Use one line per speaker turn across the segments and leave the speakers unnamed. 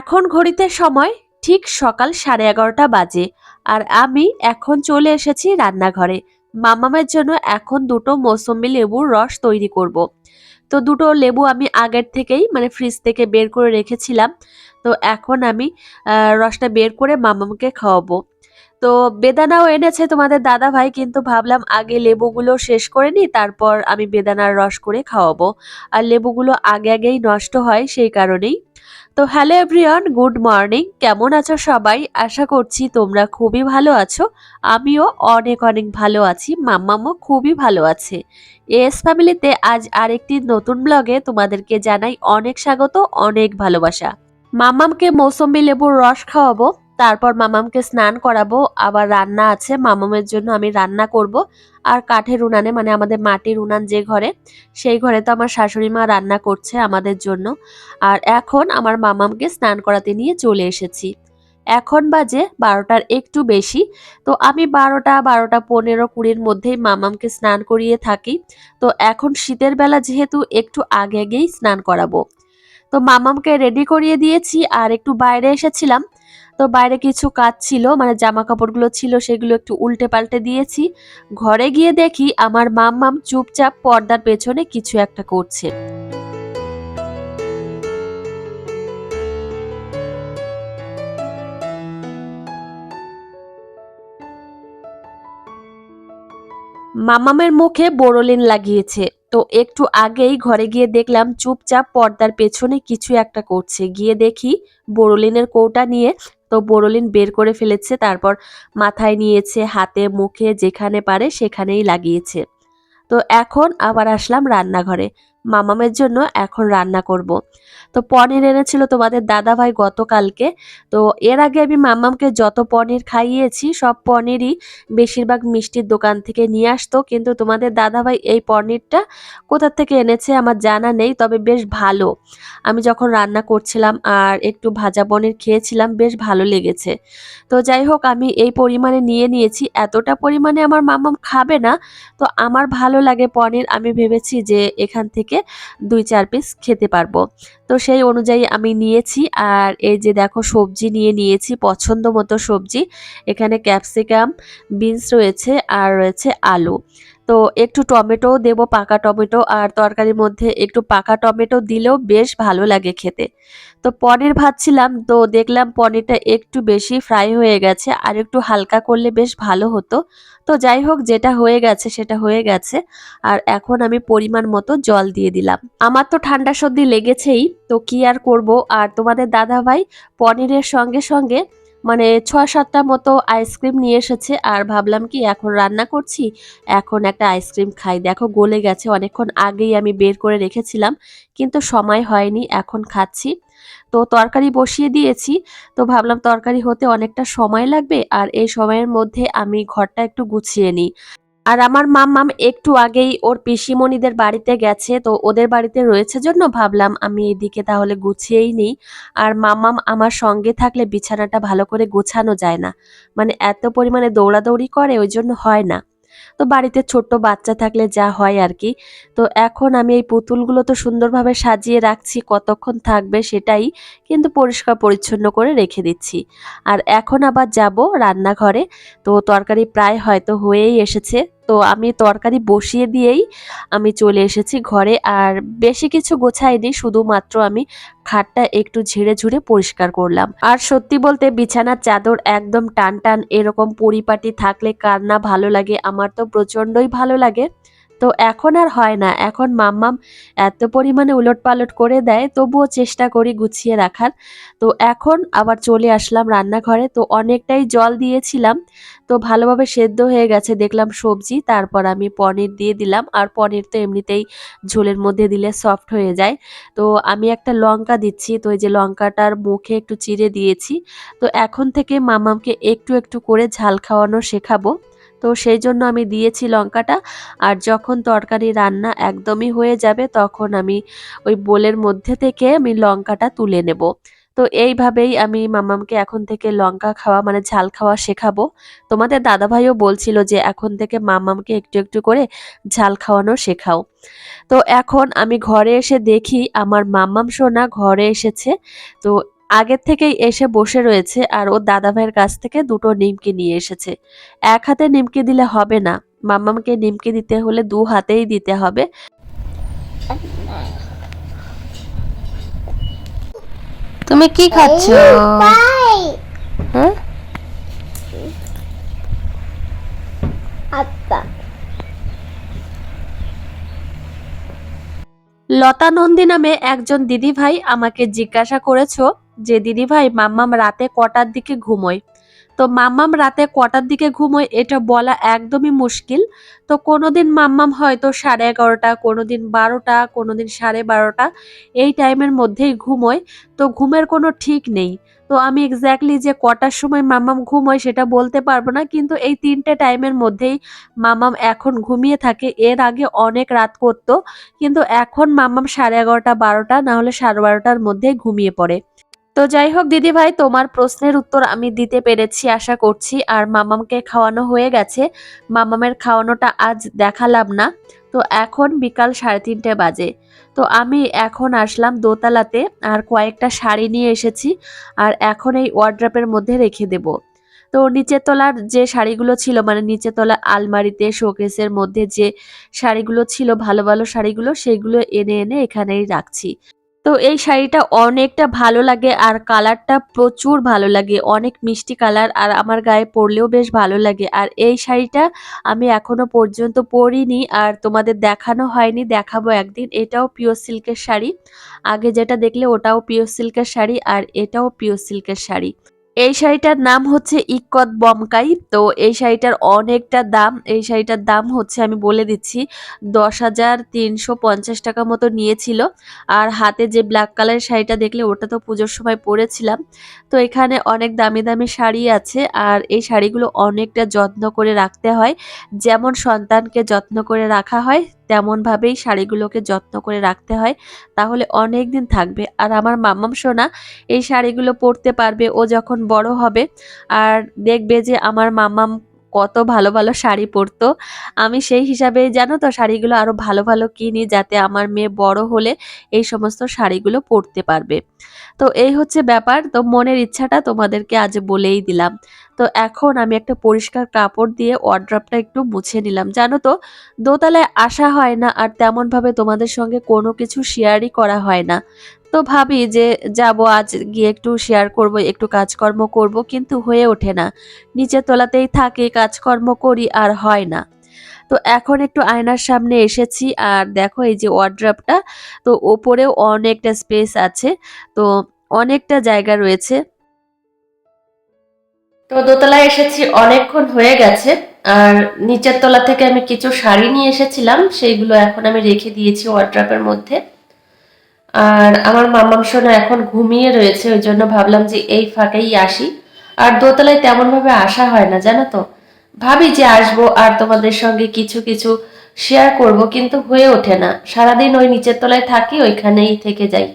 এখন ঘড়িতে সময় ঠিক সকাল সাড়ে এগারোটা বাজে আর আমি এখন চলে এসেছি রান্নাঘরে। মামামের জন্য এখন দুটো মৌসুম্বি লেবুর রস তৈরি করব। তো দুটো লেবু আমি আগের থেকেই মানে ফ্রিজ থেকে বের করে রেখেছিলাম। তো এখন আমি রসটা বের করে মামামকে খাওয়াবো। তো বেদানাও এনেছে তোমাদের দাদা ভাই, কিন্তু ভাবলাম আগে লেবুগুলো শেষ করে নিই, তারপর আমি বেদানার রস করে খাওয়াবো। আর লেবুগুলো আগে আগেই নষ্ট হয় সেই কারণেই তো হ্যালো এভরিওয়ান, গুড মর্নিং। কেমন আছো সবাই? আশা করছি তোমরা খুবই ভালো আছো। আমিও অনেক অনেক ভালো আছি। মাম্মামও খুবই ভালো আছে। এস ফ্যামিলিতে আজ আরেকটি নতুন ব্লগে তোমাদেরকে জানাই অনেক স্বাগত, অনেক ভালোবাসা। মাম্মামকে মৌসম্বি লেবুর রস খাওয়াবো। তারপর মামামকে স্নান করাবো, আবার রান্না আছে, মামামের জন্য আমি রান্না করব। আর কাঠের উনানে মানে আমাদের মাটির উনান যে ঘরে, সেই ঘরে তো আমার শাশুড়ি মা রান্না করছে আমাদের জন্য। আর এখন আমার মামামকে স্নান করাতে নিয়ে চলে এসেছি। এখন বাজে বারোটার একটু বেশি, তো আমি বারোটা বারোটা পনেরো কুড়ির মধ্যেই মামামকে স্নান করিয়ে থাকি। তো এখন শীতের বেলা যেহেতু একটু আগে আগেই স্নান করাবো। তো মামামকে রেডি করিয়ে দিয়েছি, আর একটু বাইরে এসেছিলাম। তো বাইরে কিছু কাজ ছিল মানে জামা কাপড়গুলো ছিল সেগুলো একটু উল্টে পাল্টে দিয়েছি। ঘরে গিয়ে দেখি আমার মাম্মাম চুপচাপ পর্দার পেছনে কিছু একটা করছে। মামামের মুখে বোরোলিন লাগিয়েছে, তো একটু আগেই ঘরে গিয়ে দেখলাম চুপচাপ পর্দার পেছনে কিছু একটা করছে। গিয়ে দেখি বোরোলিনের কৌটা নিয়ে তো বোরোলিন বের করে ফেলেছে, তারপর মাথায় নিয়েছে, হাতে, মুখে, যেখানে পারে সেখানেই লাগিয়েছে। তো এখন আবার আসলাম রান্নাঘরে। মামামের জন্য এখন রান্না করব। তো পনির এনেছিল তোমাদের দাদা ভাই গতকালকে। তো এর আগে আমি মামামকে যত পনির খাইয়েছি, সব পনিরই বেশিরভাগ মিষ্টির দোকান থেকে নিয়ে আসতো। কিন্তু তোমাদের দাদা ভাই এই পনিরটা কোথা থেকে এনেছে আমার জানা নেই, তবে বেশ ভালো। আমি যখন রান্না করছিলাম আর একটু ভাজা পনির খেয়েছিলাম, বেশ ভালো লেগেছে। তো যাই হোক, আমি এই পরিমাণে নিয়ে নিয়েছি। এতটা পরিমাণে আমার মামাম খাবে না, তো আমার ভালো লাগে পনির। আমি ভেবেছি যে এখান থেকে দুই চার পিস খেতে পারব। তো সেই অনুযায়ী আমি নিয়েছি আর এই যে দেখো সবজি নিয়ে নিয়েছি, পছন্দ মতো সবজি। এখানে ক্যাপসিকাম, বিনস রয়েছে আর রয়েছে আলু। তো একটু টমেটো দেব, পাকা টমেটো আর তরকারির মধ্যে একটু পাকা টমেটো দিলেও বেশ ভালো লাগে খেতে। তো পনির ভাজছিলাম, তো দেখলাম পনিরটা একটু বেশি ফ্রাই হয়ে গেছে আর একটু হালকা করলে বেশ ভালো হতো। তো যাই হোক, যেটা হয়ে গেছে সেটা হয়ে গেছে আর এখন আমি পরিমাণ মতো জল দিয়ে দিলাম। আমার তো ঠান্ডা সর্দি লেগেছেই, তো কি আর করব? আর তোমাদের দাদা ভাই পনিরের সঙ্গে সঙ্গে মানে ছয় সাতটা মতো আইসক্রিম নিয়ে এসেছে। আর ভাবলাম কি, এখন রান্না করছি। এখন একটা আইসক্রিম খাই। দেখো, গলে গেছে। অনেকক্ষণ আগেই আমি বের করে রেখেছিলাম, কিন্তু সময় হয়নি। এখন খাচ্ছি। তো তরকারি বসিয়ে দিয়েছি। তো ভাবলাম তরকারি হতে অনেকটা সময় লাগবে। আর এই সময়ের মধ্যে আমি ঘরটা একটু গুছিয়ে নিই। আর আমার মাম্মাম একটু আগেই ওর পিসিমণিদের বাড়িতে গেছে, তো ওদের বাড়িতে রয়েছে জন্য ভাবলাম আমি এদিকে তাহলে গুছিয়েই নিই। আর মাম্মাম আমার সঙ্গে থাকলে বিছানাটা ভালো করে গোছানো যায় না। মানে এত পরিমাণে দৌড়াদৌড়ি করে, ওই জন্য হয় না। তো বাড়িতে ছোট্ট বাচ্চা থাকলে যা হয় আর কি। তো এখন আমি এই পুতুলগুলো তো সুন্দরভাবে সাজিয়ে রাখছি, কতক্ষণ থাকবে সেটাই কিন্তু পরিষ্কার পরিচ্ছন্ন করে রেখে দিচ্ছি। আর এখন আবার যাব রান্নাঘরে, তো তরকারি প্রায় হয়তো হয়েই এসেছে। তো আমি তরকারি বসিয়ে দিয়েই আমি চলে এসেছি ঘরে আর বেশি কিছু গোছাইনি, শুধুমাত্র আমি খাটটা একটু ঝেড়ে ঝুড়ে পরিষ্কার করলাম। আর সত্যি বলতে বিছানার চাদর একদম টান টান, এরকম পরিপাটি থাকলে কার না ভালো লাগে? আমার তো প্রচণ্ডই ভালো লাগে। তো এখন আর হয় না। এখন মাম্মাম এত পরিমাণে উলট পালট করে দেয়, তবুও চেষ্টা করি গুছিয়ে রাখার। তো এখন আবার চলে আসলাম রান্নাঘরে। তো অনেকটাই জল দিয়েছিলাম, তো ভালোভাবে সেদ্ধ হয়ে গেছে। দেখলাম সবজি, তারপর আমি পনির দিয়ে দিলাম। আর পনির তো এমনিতেই ঝোলের মধ্যে দিলে সফট হয়ে যায়। তো আমি একটা লঙ্কা দিচ্ছি, তো এই যে লঙ্কাটার মুখে একটু চিড়ে দিয়েছি। তো এখন থেকে মামামকে একটু একটু করে ঝাল খাওয়ানো শেখাবো। তো সেই জন্য আমি দিয়েছি লঙ্কাটা। আর যখন তরকারি রান্না একদমই হয়ে যাবে, তখন আমি ওই বোলের মধ্যে থেকে আমি লঙ্কাটা তুলে নেব। তো এইভাবেই আমি মামামকে এখন থেকে লঙ্কা খাওয়া মানে ঝাল খাওয়া শেখাবো। তোমাদের দাদাভাইও বলছিল যে, এখন থেকে মামামকে একটু একটু করে ঝাল খাওয়ানো শেখাও। তো এখন আমি ঘরে এসে দেখি, আমার মাম্মাম সোনা ঘরে এসেছে। তো আগের থেকেই এসে বসে রয়েছে আর ওর দাদা ভাইয়ের কাছ থেকে দুটো নিমকি নিয়ে এসেছে। এক হাতে নিমকি দিলে হবে না। মাম্মামকে নিমকি দিতে হলে দু হাতেই দিতে হবে।
তুমি কি খাচ্ছ? হ্যাঁ?
লতা নন্দী নামে একজন দিদিভাই আমাকে জিজ্ঞাসা করেছ? যে দিদিভাই মাম্মাম রাতে কটার দিকে ঘুমোয়? তো মাম্মাম রাতে কটার দিকে ঘুমোয় এটা বলা একদমই মুশকিল। তো কোনোদিন মাম্মাম হয়তো সাড়ে এগারোটা, কোনোদিন বারোটা, কোনোদিন সাড়ে বারোটা, এই টাইমের মধ্যেই ঘুমোয়। তো ঘুমের কোনো ঠিক নেই। তো আমি এক্স্যাক্টলি যে কটার সময় মাম্মাম ঘুমোয় সেটা বলতে পারব না, কিন্তু এই তিনটে টাইমের মধ্যেই মাম্মাম এখন ঘুমিয়ে থাকে। এর আগে অনেক রাত করতো, কিন্তু এখন মাম্মাম সাড়ে এগারোটা, বারোটা, নাহলে সাড়ে বারোটার মধ্যেই ঘুমিয়ে পড়ে। তো যাই হোক দিদি ভাই তোমার প্রশ্নের উত্তর আমি দিতে পেরেছি, আশা করছি। আর মামামকে খাওয়ানো হয়ে গেছে। মামামের খাওয়ানোটা আজ দেখালাম না। তো এখন বিকাল সাড়ে তিনটে বাজে। তো আমি এখন আসলাম দোতলাতে, আর কয়েকটা শাড়ি নিয়ে এসেছি, আর এখন এই ওয়ার্ড্রপের মধ্যে রেখে দেব। তো নিচের তলার যে শাড়িগুলো ছিল মানে নিচের তলা আলমারিতে, শোকেসের মধ্যে যে শাড়িগুলো ছিল, ভালো ভালো শাড়িগুলো সেইগুলো এনে এনে এখানেই রাখছি। তো এই শাড়িটা অনেকটা ভালো লাগে আর কালারটা প্রচুর ভালো লাগে। অনেক মিষ্টি কালার আর আমার গায়ে পরলেও বেশ ভালো লাগে। আর এই শাড়িটা আমি এখনও পর্যন্ত পরিনি আর তোমাদের দেখানো হয়নি, দেখাবো একদিন। এটাও পিওর সিল্কের শাড়ি। আগে যেটা দেখলে ওটাও পিওর সিল্কের শাড়ি আর এটাও পিওর সিল্কের শাড়ি। এই শাড়িটার নাম হচ্ছে ইকত বমকাই। তো এই শাড়িটার অনেকটা দাম, এই শাড়িটার দাম হচ্ছে আমি বলে দিচ্ছি, দশ হাজার তিনশো পঞ্চাশ টাকা মতো নিয়েছিল। আর হাতে যে ব্ল্যাক কালারের শাড়িটা দেখলে, ওটা তো পুজোর সময় পরেছিলাম। তো এখানে অনেক দামি দামি শাড়ি আছে, আর এই শাড়িগুলো অনেকটা যত্ন করে রাখতে হয়। যেমন সন্তানকে যত্ন করে রাখা হয় তেমনভাবেই শাড়িগুলোকে যত্ন করে রাখতে হয়, তাহলে অনেক দিন থাকবে। আর আমার মাম্মাম সোনা এই শাড়িগুলো পরতে পারবে, ও যখন বড় হবে, আর দেখবে যে আমার মাম্মাম কত ভালো ভালো শাড়ি পরতো। আমি সেই হিসাবে জানো তো শাড়িগুলো আরও ভালো ভালো কিনি যাতে আমার মেয়ে বড় হলে এই সমস্ত শাড়িগুলো পরতে পারবে। তো এই হচ্ছে ব্যাপার। তো মনের ইচ্ছাটা তোমাদেরকে আজ বলেই দিলাম। তো এখন আমি একটা পরিষ্কার কাপড় দিয়ে ওয়ার্ড্রপটা একটু মুছে নিলাম। জানো তো দোতলায় আসা হয় না আর তেমনভাবে তোমাদের সঙ্গে কোনো কিছু শেয়ারই করা হয় না। তো ভাবি যে যাব, আজ গিয়ে একটু শেয়ার করব, একটু কাজকর্ম করব, কিন্তু হয়ে ওঠে না। নিচের তলাতেই থাকি, কাজকর্ম করি, আর হয় না। তো এখন একটু আয়নার সামনে এসেছি, আর দেখো এই যে ওয়ার্ড্রপটা তো ওপরেও অনেকটা স্পেস আছে, তো অনেকটা জায়গা রয়েছে। তো দোতলায় এসেছি, অনেকক্ষণ হয়ে গেছে, আর নিচের তলা থেকে আমি কিছু শাড়ি নিয়ে এসেছিলাম, সেইগুলো এখন আমি রেখে দিয়েছি ওয়ার্ড্রপের মধ্যে। আর আমার মামাম সোনা এখন ঘুমিয়ে রয়েছে, ওই জন্য ভাবলাম যে এই ফাঁকেই আসি। আর দোতলায় তেমনভাবে আসা হয় না, জানো তো? ভাবি যে আসব আর তোমাদের সঙ্গে কিছু কিছু শেয়ার করব, কিন্তু হয়ে ওঠে না। সারাদিন ওই নিচের তলায় থাকি, ওইখানেই থেকে যাই।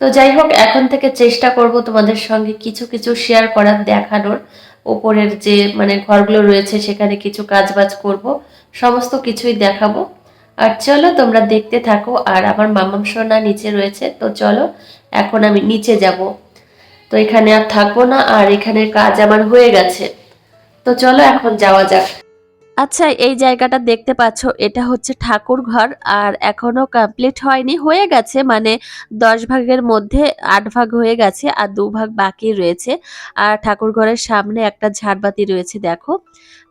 তো যাই হোক, এখন থেকে চেষ্টা করব তোমাদের সঙ্গে কিছু কিছু শেয়ার করার, দেখানোর। ওপরের যে মানে ঘরগুলো রয়েছে, সেখানে কিছু কাজবাজ করব, সমস্ত কিছুই দেখাবো। আর চলো তোমরা দেখতে থাকো, আর আমার মামাম সোনা নিচে রয়েছে, তো চলো এখন আমি নিচে যাব। তো এখানে আর থাকব না, আর এখানের কাজ আমার হয়ে গেছে। তো চলো এখন যাওয়া যাক। আচ্ছা এই জায়গাটা দেখতে পাচ্ছ, এটা হচ্ছে ঠাকুর ঘর, আর এখনও কমপ্লিট হয়নি, হয়ে গেছে মানে দশ ভাগের মধ্যে আট ভাগ হয়ে গেছে, আর দু ভাগ বাকি রয়েছে। আর ঠাকুর ঘরের সামনে একটা ঝাড়বাতি রয়েছে, দেখো।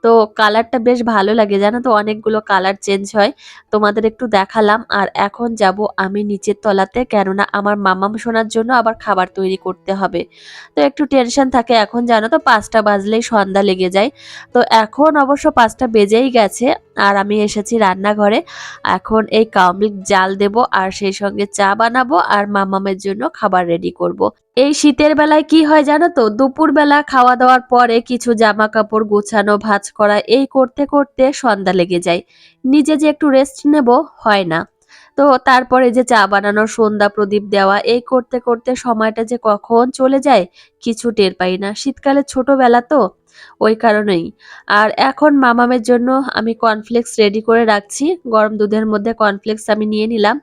তো কালারটা বেশ ভালো লাগে, জানো তো? অনেকগুলো কালার চেঞ্জ হয়। তোমাদের একটু দেখালাম। আর এখন যাব আমি নিচের তলাতে, কেননা আমার মামাম শোনার জন্য আবার খাবার তৈরি করতে হবে। তো একটু টেনশন থাকে। এখন জানো তো? পাঁচটা বাজলেই সন্ধ্যা লেগে যায়। তো এখন অবশ্য পাঁচটা বেজেই গেছে। আর আমি এসেছি রান্নাঘরে। এখন এই কাউমিক জাল দেব আর সেই সঙ্গে চা বানাবো আর মামামের জন্য খাবার রেডি করব। এই শীতের বেলায় কি হয় জানো তো? দুপুর বেলা খাওয়া দাওয়ার পরে কিছু জামা কাপড় গোছানো, ভাঁজ করা, এই করতে করতে সন্ধ্যা লেগে যায়। নিজে যে একটু রেস্ট নেব হয় না। তো তারপরে যে চা বানানো, সন্ধ্যা প্রদীপ দেওয়া, এই করতে করতে সময়টা যে কখন চলে যায়, কিছু টের পাই না। শীতকালে ছোটবেলা তো ওই কারণেই। আর এখন মামামের জন্য আমি কর্নফ্লেক্স রেডি করে রাখছি। গরম দুধের মধ্যে কর্নফ্লেক্স আমি নিয়ে নিলাম।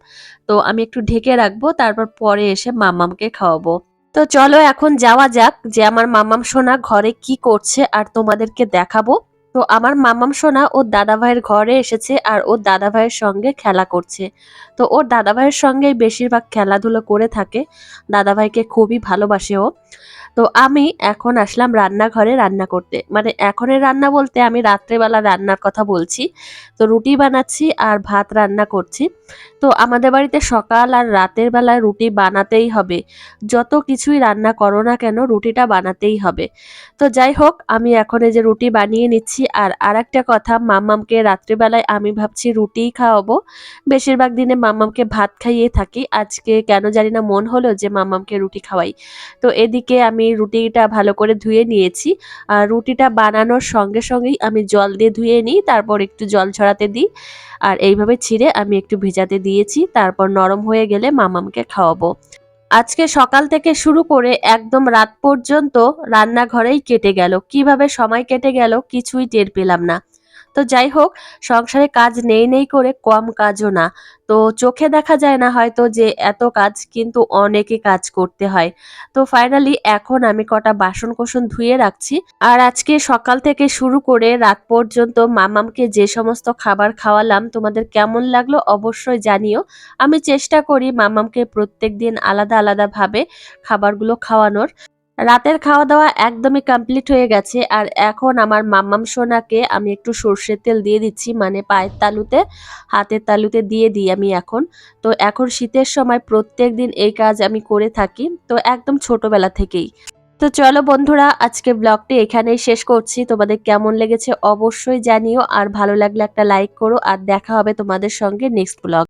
তো আমি একটু ঢেকে রাখব, তারপর পরে এসে মামামকে খাওয়াবো। তো চলো এখন যাওয়া যাক যে আমার মামাম সোনা ঘরে কি করছে আর তোমাদেরকে দেখাবো। তো আমার মামাম সোনা ওর দাদা ভাইয়ের ঘরে এসেছে আর ওর দাদা ভাইয়ের সঙ্গে খেলা করছে। তো ওর দাদা ভাইয়ের সঙ্গেই বেশিরভাগ খেলাধুলো করে থাকে। দাদা ভাইকে খুবই ভালোবাসে ও। তো আমি এখন আসলাম রান্নাঘরে রান্না করতে। মানে এখনের রান্না বলতে আমি রাত্রেবেলা রান্নার কথা বলছি। তো রুটি বানাচ্ছি আর ভাত রান্না করছি। তো আমাদের বাড়িতে সকাল আর রাতের বেলায় রুটি বানাতেই হবে। যত কিছুই রান্না করো না কেন, রুটিটা বানাতেই হবে। তো যাই হোক, আমি এখন এই যে রুটি বানিয়ে নিচ্ছি আর আরেকটা কথা, মাম্মামকে রাত্রেবেলায় আমি ভাবছি রুটিই খাওয়াবো। বেশিরভাগ দিনে মাম্মামকে ভাত খাইয়ে থাকি। আজকে কেন জানি না মন হলো যে মাম্মামকে রুটি খাওয়াই। তো এদিকে আমি রুটিটা ভালো করে ধুয়ে নিয়েছি। আর রুটিটা বানানোর সঙ্গে সঙ্গেই আমি জল দিয়ে ধুয়ে নিই, তারপর একটু জল ছড়াতে দিই। আর এইভাবে ছিঁড়ে আমি একটু ভিজাতে দিয়েছি, তারপর নরম হয়ে গেলে মামামকে খাওয়াবো। আজকে সকাল থেকে শুরু করে একদম রাত পর্যন্ত রান্নাঘরেই কেটে গেল। কীভাবে সময় কেটে গেল কিছুই টের পেলাম না। তো যাই হোক, সংসারে কাজ নেই নেই করে কম কাজও না। তো চোখে দেখা যায় না হয়তো যে এত কাজ কিন্তু অনেকে কাজ করতে হয়। তো ফাইনালি এখন আমি কটা বাসন কোসন ধুয়ে রাখছি। আর আজকে সকাল থেকে শুরু করে রাত পর্যন্ত মামামকে যে সমস্ত খাবার খাওয়ালাম, তোমাদের কেমন লাগল অবশ্যই জানিও। আমি চেষ্টা করি মামামকে প্রত্যেক দিন আলাদা আলাদাভাবে খাবারগুলো খাওয়ানোর। রাতের খাওয়া দাওয়া একদমই কমপ্লিট হয়ে গেছে, আর এখন আমার মাম্মাম সোনাকে আমি একটু সর্ষের তেল দিয়ে দিচ্ছি মানে পায়ের তালুতে, হাতের তালুতে দিয়ে দিই আমি এখন। তো এখন শীতের সময় প্রত্যেক দিন এই কাজ আমি করে থাকি, তো একদম ছোটবেলা থেকেই। তো চলো বন্ধুরা আজকে ব্লগটি এখানেই শেষ করছি। তোমাদের কেমন লেগেছে অবশ্যই জানিও, আর ভালো লাগলে একটা লাইক করো, আর দেখা হবে তোমাদের সঙ্গে নেক্সট ব্লগ